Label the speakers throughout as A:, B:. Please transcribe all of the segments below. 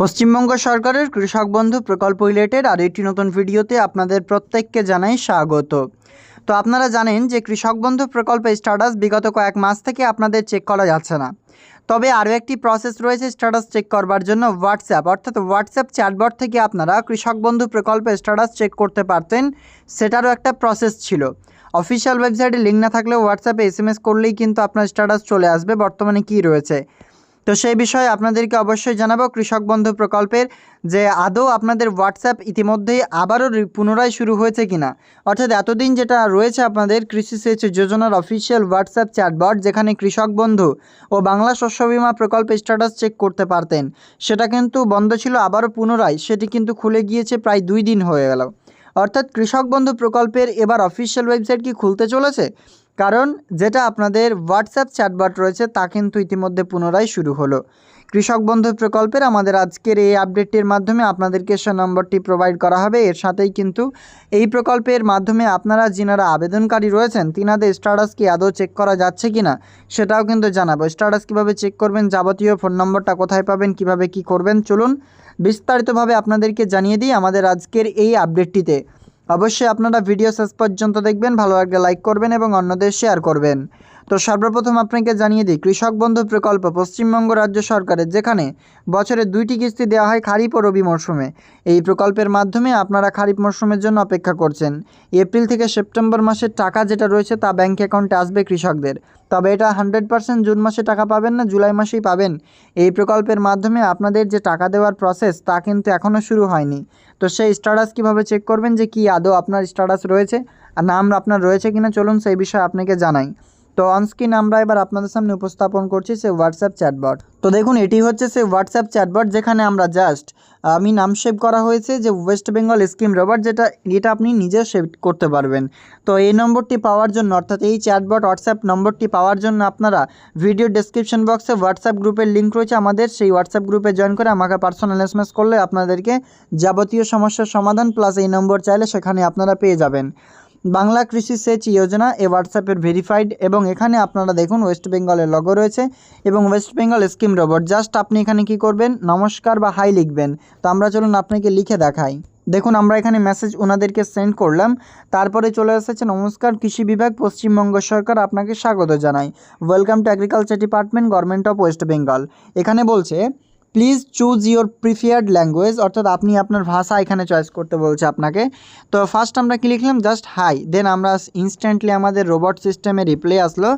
A: পশ্চিমবঙ্গ সরকারের কৃষক বন্ধু প্রকল্প রিলেটেড আর একটি নতুন ভিডিওতে আপনাদের প্রত্যেককে জানাই স্বাগত। তো আপনারা জানেন যে কৃষক বন্ধু প্রকল্পের স্ট্যাটাস বিগত কয়েক মাস থেকে আপনাদের চেক করা যাচ্ছে না। তবে আরও একটি প্রসেস রয়েছে স্ট্যাটাস চেক করবার জন্য হোয়াটসঅ্যাপ অর্থাৎ হোয়াটসঅ্যাপ চ্যাটবট থেকে আপনারা কৃষক বন্ধু প্রকল্পের স্ট্যাটাস চেক করতে পারতেন, সেটারও একটা প্রসেস ছিল। অফিসিয়াল ওয়েবসাইটে লিঙ্ক না থাকলে হোয়াটসঅ্যাপে এস এম এস করলেই কিন্তু আপনার স্ট্যাটাস চলে আসবে, বর্তমানে কী রয়েছে? তো সেই বিষয়ে আপনাদেরকে অবশ্যই জানাব কৃষক বন্ধু প্রকল্পের যে আদৌ আপনাদের হোয়াটসঅ্যাপ ইতিমধ্যেই আবারও পুনরায় শুরু হয়েছে কিনা। অর্থাৎ এতদিন যেটা রয়েছে আপনাদের কৃষি সেচ যোজনার অফিসিয়াল হোয়াটসঅ্যাপ চ্যাটবট যেখানে কৃষক বন্ধু ও বাংলা শস্য বিমা প্রকল্পের স্ট্যাটাস চেক করতে পারতেন। সেটা কিন্তু বন্ধ ছিল, আবারও পুনরায়। সেটি কিন্তু খুলে গিয়েছে প্রায় দুই দিন হয়ে গেল। অর্থাৎ কৃষক বন্ধু প্রকল্পের এবার অফিসিয়াল ওয়েবসাইট কি খুলতে চলেছে? কারণ যেটা আপনাদের হোয়াটসঅ্যাপ চ্যাটবট রয়েছে তা কিন্তু ইতিমধ্যে পুনরায় শুরু হলো। কৃষক বন্ধু প্রকল্পের আমাদের আজকের এই আপডেটটির মাধ্যমে আপনাদেরকে সে নম্বরটি প্রোভাইড করা হবে। এর সাথেই কিন্তু এই প্রকল্পের মাধ্যমে আপনারা যিনারা আবেদনকারী রয়েছেন, তিনাদের স্ট্যাটাস কি আদৌ চেক করা যাচ্ছে কি না সেটাও কিন্তু জানাব। স্ট্যাটাস কীভাবে চেক করবেন, যাবতীয় ফোন নম্বরটা কোথায় পাবেন, কীভাবে কি করবেন, চলুন বিস্তারিতভাবে আপনাদেরকে জানিয়ে দিই আমাদের আজকের এই আপডেটটিতে অবশ্যই আপনারা ভিডিও শেষ পর্যন্ত দেখবেন ভালো লাগলে লাইক করবেন এবং অন্যদের শেয়ার করবেন। তো সর্বপ্রথম আপনাকে জানিয়ে দিই, কৃষক বন্ধু প্রকল্প পশ্চিমবঙ্গ রাজ্য সরকারের, যেখানে বছরে দুইটি কিস্তি দেওয়া হয় খারিফ ও রবি মরশুমে। এই প্রকল্পের মাধ্যমে আপনারা খারিফ মরশুমের জন্য অপেক্ষা করছেন। এপ্রিল থেকে সেপ্টেম্বর মাসের টাকা যেটা রয়েছে তা ব্যাঙ্ক অ্যাকাউন্টে আসবে কৃষকদের। তবে এটা হান্ড্রেড পার্সেন্ট জুন মাসে টাকা পাবেন না, জুলাই মাসেই পাবেন। এই প্রকল্পের মাধ্যমে আপনাদের যে টাকা দেওয়ার প্রসেস তা কিন্তু এখনও শুরু হয়নি। তো সেই স্ট্যাটাস কীভাবে চেক করবেন যে কি আদৌ আপনার স্ট্যাটাস রয়েছে, আর নাম আপনার রয়েছে কিনা চলুন সেই বিষয়ে আপনাকে জানাই। তো অনস্ক্রিন আমরা এবার আপনাদের সামনে উপস্থাপন করছি সে হোয়াটসঅ্যাপ চ্যাটবট তো দেখুন, এটি হচ্ছে সে হোয়াটসঅ্যাপ চ্যাটবট যেখানে আমরা জাস্ট আমি নাম সেভ করা হয়েছে যে ওয়েস্ট বেঙ্গল স্কিম রোবট যেটা, এটা আপনি নিজে সেভ করতে পারবেন। তো এই নম্বরটি পাওয়ার জন্য, অর্থাৎ এই চ্যাটবট হোয়াটসঅ্যাপ নম্বরটি পাওয়ার জন্য আপনারা ভিডিও ডেসক্রিপশন বক্সে হোয়াটসঅ্যাপ গ্রুপের লিঙ্ক রয়েছে আমাদের, সেই হোয়াটসঅ্যাপ গ্রুপে জয়েন করে আমাকে পার্সোনাল এসএমএস করলে আপনাদেরকে যাবতীয় সমস্যার সমাধান প্লাস এই নম্বর চাইলে সেখানে আপনারা পেয়ে যাবেন। বাংলা কৃষি সেচ যোজনা এ হোয়াটসঅ্যাপের ভেরিফাইড এবং এখানে আপনারা দেখুন ওয়েস্ট বেঙ্গলের লগো রয়েছে এবং West Bengal scheme robot just আপনি এখানে কি করবেন? নমস্কার বা হাই লিখবেন। তো আমরা চলুন আপনাকে লিখে দেখাই। দেখুন, আমরা এখানে মেসেজ ওনাদেরকে সেন্ড করলাম। তারপরে চলে এসেছে, নমস্কার, কৃষি বিভাগ, পশ্চিমবঙ্গ সরকার আপনাকে স্বাগত জানাই। Welcome to agriculture department government of West Bengal এখানে বলছে please choose your preferred language অর্থাৎ আপনি আপনার ভাষা এখানে চয়েস করতে বলছে আপনাকে। তো ফার্স্ট আমরা কি লিখলাম? জাস্ট হাই দেন আমরা ইনস্ট্যান্টলি আমাদের রোবট সিস্টেমে রিপ্লে আসলো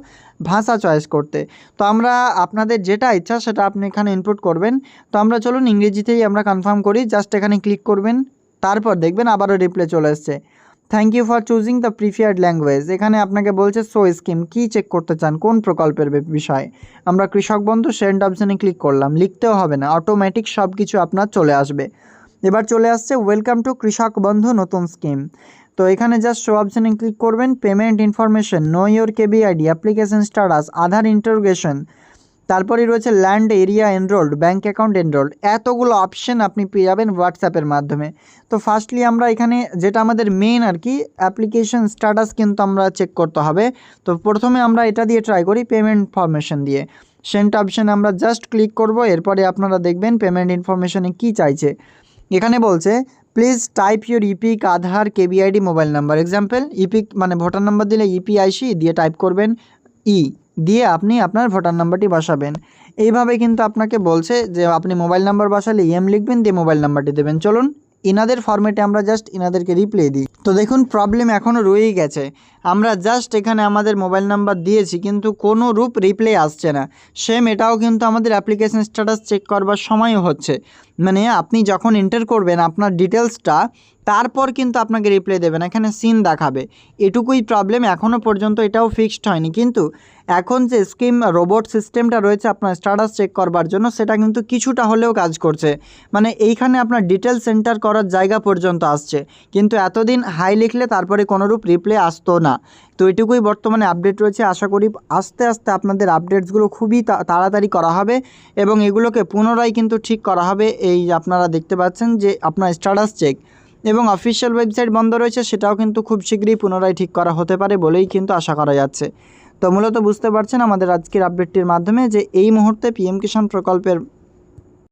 A: ভাষা চয়েস করতে। তো আমরা আপনাদের যেটা ইচ্ছা সেটা আপনি এখানে ইনপুট করবেন। তো আমরা চলুন ইংরেজিতেই আমরা কনফার্ম করি জাস্ট এখানে ক্লিক করবেন, তারপর দেখবেন আবারও রিপ্লে চলে এসছে। Thank you for choosing the preferred language এখানে আপনাকে বলছে সো স্কিম কী চেক করতে চান? কোন প্রকল্পের বিষয়ে? আমরা কৃষক বন্ধু সেন্ড অপশানে ক্লিক করলাম। লিখতেও হবে না। অটোমেটিক সব কিছু আপনার চলে আসবে। এবার চলে আসছে ওয়েলকাম টু কৃষক বন্ধু, নতুন স্কিম তো এখানে জাস্ট শো অপশানে ক্লিক করবেন payment information know your KB ID application status Aadhaar interrogation তারপরে রয়েছে land area enrolled bank account enrolled এতগুলো অপশন আপনি পেয়ে যাবেন হোয়াটসঅ্যাপের মাধ্যমে। তো ফার্স্টলি আমরা এখানে যেটা আমাদের মেন আর কি অ্যাপ্লিকেশন স্ট্যাটাস কিন্তু আমরা চেক করতে হবে। তো প্রথমে আমরা এটা দিয়ে ট্রাই করি পেমেন্ট ইনফরমেশন দিয়ে। সেন্ট অপশানে আমরা জাস্ট ক্লিক করব, এরপরে আপনারা দেখবেন পেমেন্ট ইনফরমেশনে কি চাইছে। এখানে বলছে please type your EPIC Aadhaar KBID mobile number example EPIC মানে ভোটার নাম্বার দিলে ইপিআইসি দিয়ে টাইপ করবেন ই দিয়ে আপনি আপনার ভোটার নাম্বারটি বসাবেন। এইভাবে কিন্তু আপনাকে বলছে যে আপনি মোবাইল নাম্বার বসালে ইএম লিখবেন, দিয়ে মোবাইল নাম্বারটি দেবেন। চলুন, ইনাদের ফর্মেটে আমরা জাস্ট ইনাদেরকে রিপ্লে দিই। তো দেখুন প্রবলেম এখনও রয়েই গেছে। আমরা জাস্ট এখানে আমাদের মোবাইল নাম্বার দিয়েছি, কিন্তু কোনো রূপ রিপ্লে আসছে না। সেম এটাও কিন্তু আমাদের অ্যাপ্লিকেশন স্ট্যাটাস চেক করবার সময়ও হচ্ছে। মানে আপনি যখন এন্টার করবেন, আপনার ডিটেলসটা তারপর কিন্তু আপনাকে রিপ্লাই দেবে না, এখানে সিন দেখাবে। এটুকুই প্রবলেম এখনও পর্যন্ত এটাও ফিক্সড হয়নি। কিন্তু এখন যে স্কিম রোবট সিস্টেমটা রয়েছে আপনার স্ট্যাটাস চেক করবার জন্য, সেটা কিন্তু কিছুটা হলেও কাজ করছে। মানে এইখানে আপনার ডিটেলস সেন্টার করার জায়গা পর্যন্ত আসছে। কিন্তু এতদিন হাই লিখলে তারপরে কোনোরূপ রিপ্লে আসতো না। তো এটুকুই বর্তমানে আপডেট রয়েছে। আশা করি আস্তে আস্তে আপনাদের আপডেটসগুলো খুবই তাড়াতাড়ি করা হবে এবং এগুলোকে পুনরায় কিন্তু ঠিক করা হবে। এই আপনারা দেখতে পাচ্ছেন যে আপনার স্ট্যাটাস চেক এবং অফিসিয়াল ওয়েবসাইট বন্ধ রয়েছে, সেটাও কিন্তু খুব শীঘ্রই পুনরায় ঠিক করা হতে পারে বলেই কিন্তু আশা করা যাচ্ছে। তো মূলত বুঝতে পারছেন আমাদের আজকের আপডেটটির মাধ্যমে যে এই মুহূর্তে পিএম কিষাণ প্রকল্পের